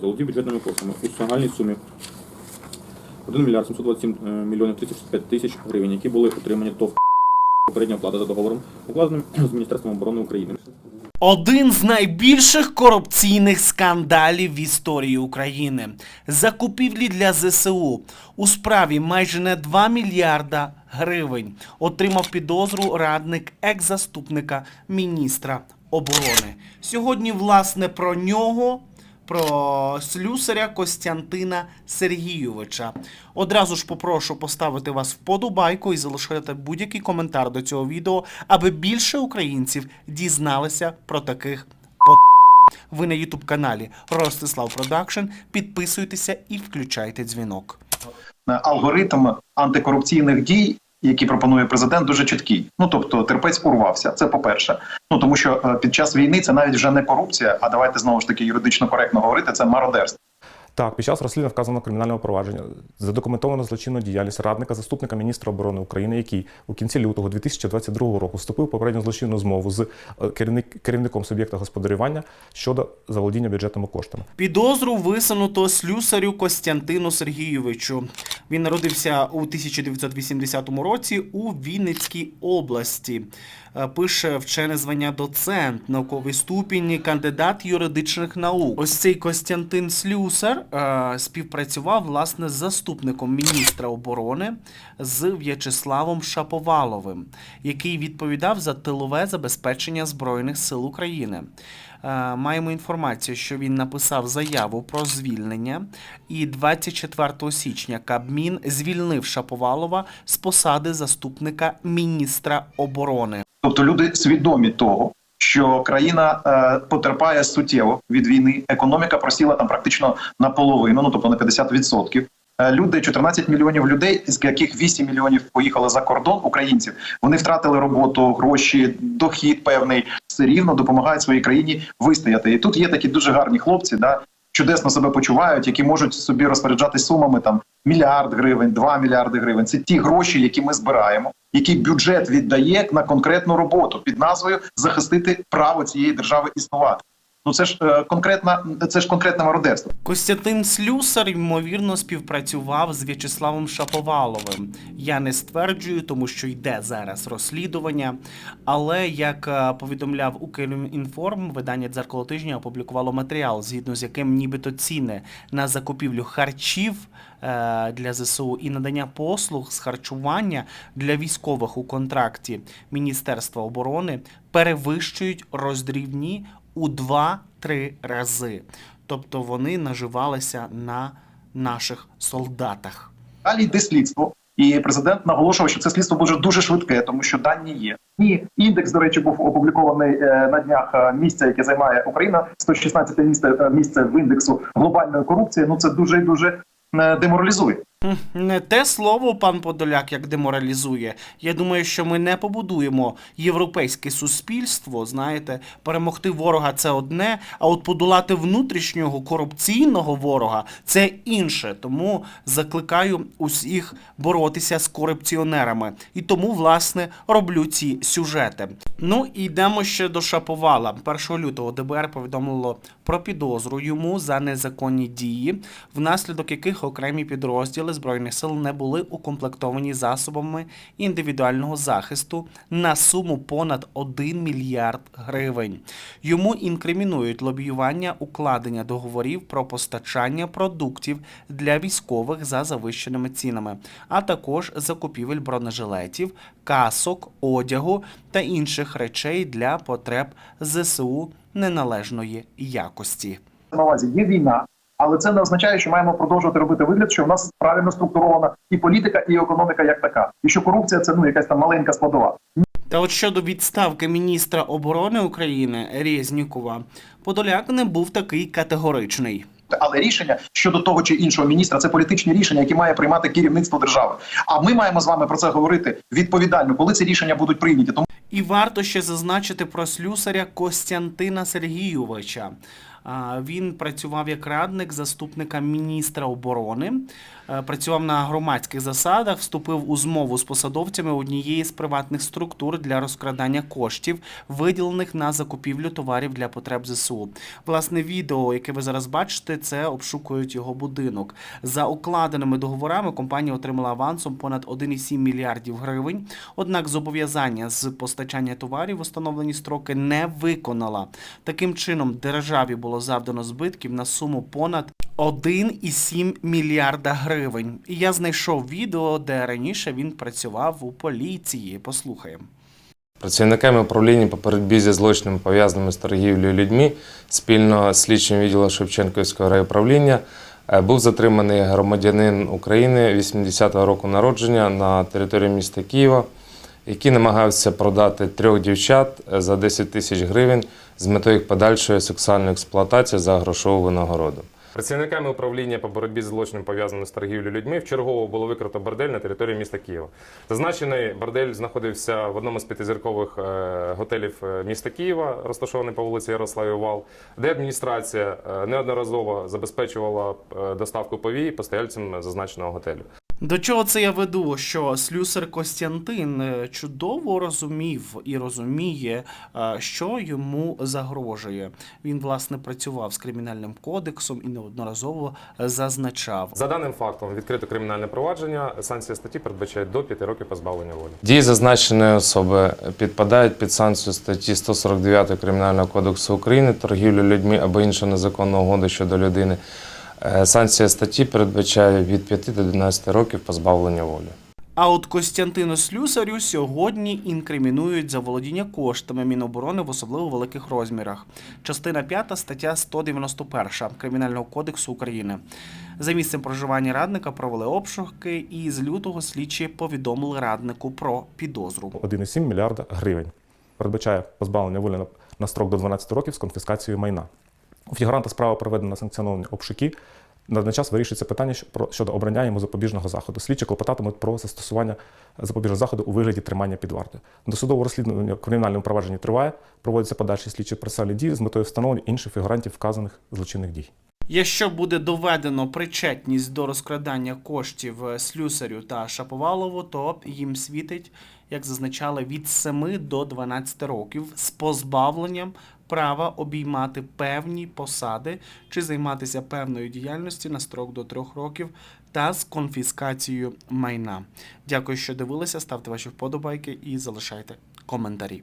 Золоті бюджетними коштами у загальній сумі 1 мільярд 727 е, мільйонів 35 тисяч гривень, які були отримані ТОВ попередня оплата за договором, укладеним з Міністерством оборони України. Один з найбільших корупційних скандалів в історії України закупівлі для ЗСУ у справі майже не 2 мільярда гривень отримав підозру радник екс-заступника міністра оборони. Сьогодні, власне, про нього. Про слюсаря Костянтина Сергійовича. Одразу ж попрошу поставити вас вподобайку і залишити будь-який коментар до цього відео, аби більше українців дізналися про таких по. Ви на Ютуб каналі Ростислав Продакшн. Підписуйтеся і включайте дзвінок. алгоритм антикорупційних дій, які пропонує президент, дуже чіткий. Ну тобто, терпець урвався. Це по-перше. Ну тому що е, під час війни це навіть вже не корупція, а давайте знову ж таки юридично коректно говорити. Це мародерство. Так, під час розслідування вказано кримінального провадження задокументовано злочинну діяльність радника заступника міністра оборони України, який у кінці лютого 2022 року вступив в попередню злочинну змову з е, керівник, керівником суб'єкта господарювання щодо заволодіння бюджетними коштами. Підозру висунуто слюсарю Костянтину Сергійовичу. Він народився у 1980 році у Вінницькій області. Е, Пише вчене звання доцент, науковий ступінь, кандидат юридичних наук. Ось цей Костянтин Слюсар е, співпрацював власне з заступником міністра оборони з В'ячеславом Шаповаловим, який відповідав за тилове забезпечення Збройних сил України. Е, Маємо інформацію, що він написав заяву про звільнення, і 24 січня Кабмін звільнив Шаповалова з посади заступника міністра оборони. Тобто люди свідомі того, що країна е, потерпає суттєво від війни. Економіка просіла там практично наполовину, ну тобто на 50%. Е, Люди, 14 мільйонів людей, з яких 8 мільйонів поїхали за кордон українців. Вони втратили роботу, гроші, дохід певний, все рівно допомагають своїй країні вистояти. І тут є такі дуже гарні хлопці, да, чудесно себе почувають, які можуть собі розпоряджатись сумами там мільярд гривень, 2 мільярди гривень. Це ті гроші, які ми збираємо, які бюджет віддає на конкретну роботу під назвою захистити право цієї держави існувати. Ну це ж е, конкретна, це ж конкретне мародерство. Костянтин Слюсар, ймовірно, співпрацював з В'ячеславом Шаповаловим. Я не стверджую, тому що йде зараз розслідування. Але як е, повідомляв Укрінформ, видання дзеркало тижня опублікувало матеріал, згідно з яким нібито ціни на закупівлю харчів е, для ЗСУ і надання послуг з харчування для військових у контракті Міністерства оборони перевищують роздрівні у 2-3 рази. Тобто вони наживалися на наших солдатах. Далі йде слідство, і президент наголошував, що це слідство буде дуже швидке, тому що дані є. І індекс, до речі, був опублікований е, на днях е, місця, яке займає Україна, 116 місце е, місце в індексу глобальної корупції. Ну це дуже дуже деморалізує. Не те слово, пан Подоляк, як деморалізує. Я думаю, що ми не побудуємо європейське суспільство. Знаєте, перемогти ворога це одне, а от подолати внутрішнього корупційного ворога це інше. Тому закликаю усіх боротися з корупціонерами. І тому, власне, роблю ці сюжети. Ну і йдемо ще до Шаповала. 1 лютого ДБР повідомило про підозру йому за незаконні дії, внаслідок яких окремі підрозділи збройних сил не були укомплектовані засобами індивідуального захисту на суму понад 1 мільярд гривень. Йому інкримінують лобіювання укладення договорів про постачання продуктів для військових за завищеними цінами, а також закупівель бронежилетів, касок, одягу та інших речей для потреб ЗСУ неналежної якості. на увазі є війна, але це не означає, що маємо продовжувати робити вигляд, що в нас правильно структурована і політика, і економіка як така, і що корупція це ну якась там маленька складова. Та от щодо відставки міністра оборони України Резнікова, Подоляк не був такий категоричний. Але рішення щодо того чи іншого міністра це політичні рішення, які має приймати керівництво держави. А ми маємо з вами про це говорити відповідально, коли ці рішення будуть прийняті. Тому І варто ще зазначити про слюсаря Костянтина Сергійовича. Він працював як радник заступника міністра оборони, е, працював на громадських засадах, вступив у змову з посадовцями однієї з приватних структур для розкрадання коштів, виділених на закупівлю товарів для потреб ЗСУ. Власне, відео, яке ви зараз бачите, це обшукують його будинок. За укладеними договорами компанія отримала авансом понад 1,7 мільярдів гривень. Однак зобов'язання з постачання товарів в установлені строки не виконала. Таким чином, державі було завдано збитків на суму понад 1,7 мільярда гривень. І я знайшов відео, де раніше він працював у поліції. Послухаємо. Працівниками управління по боротьбі зі злочинами, пов'язаними з торгівлею людьми, спільно з слідчим відділом Шевченківського райуправління е, був затриманий громадянин України 80-го року народження на території міста Києва, який намагався продати трьох дівчат е, за 10 тисяч гривень з метою їх подальшої сексуальної експлуатації за грошову винагороду. Працівниками управління по боротьбі з злочином пов'язаним з торгівлею людьми вчергово було викрито бордель на території міста Києва. Зазначений бордель знаходився в одному з п'ятизіркових е, готелів е, міста Києва, розташований по вулиці Ярославів Вал, де адміністрація е, неодноразово забезпечувала доставку повій постояльцям зазначеного готелю. До чого це я веду? Що слюсар Костянтин чудово розумів і розуміє, що йому загрожує. Він власне працював з кримінальним кодексом і неодноразово е, зазначав. За даним фактом відкрито кримінальне провадження. Санкція статті передбачає до 5 років позбавлення волі. Дії зазначеної особи підпадають під санкцію статті 149 Кримінального кодексу України торгівлю людьми або інша незаконна угода щодо людини. Е, Санкція статті передбачає від 5 до 12 років позбавлення волі. А от Костянтину Слюсарю сьогодні інкримінують за володіння коштами Міноборони в особливо великих розмірах. Частина 5 стаття 191 Кримінального кодексу України. За місцем проживання радника провели обшуки, і з лютого слідчі повідомили раднику про підозру. 1,7 мільярда гривень. Передбачає позбавлення волі на, строк до 12 років з конфіскацією майна. У фігуранта справа проведена санкціоновані обшуки. На даний час вирішується питання щодо обрання йому запобіжного заходу. Слідчі клопотатимуть про застосування запобіжного заходу у вигляді тримання під вартою. Досудове розслідування в кримінальному провадженні триває, проводяться подальші слідчі процесуальні дії з метою встановлення інших фігурантів вказаних злочинних дій. Якщо буде доведено причетність до розкрадання коштів е, Слюсарю та Шаповалову, то їм світить, як зазначали, від 7 до 12 років з позбавленням права обіймати певні посади чи займатися певною діяльністю на строк до трьох років та з конфіскацією майна. Дякую, що дивилися. Ставте ваші вподобайки і залишайте коментарі.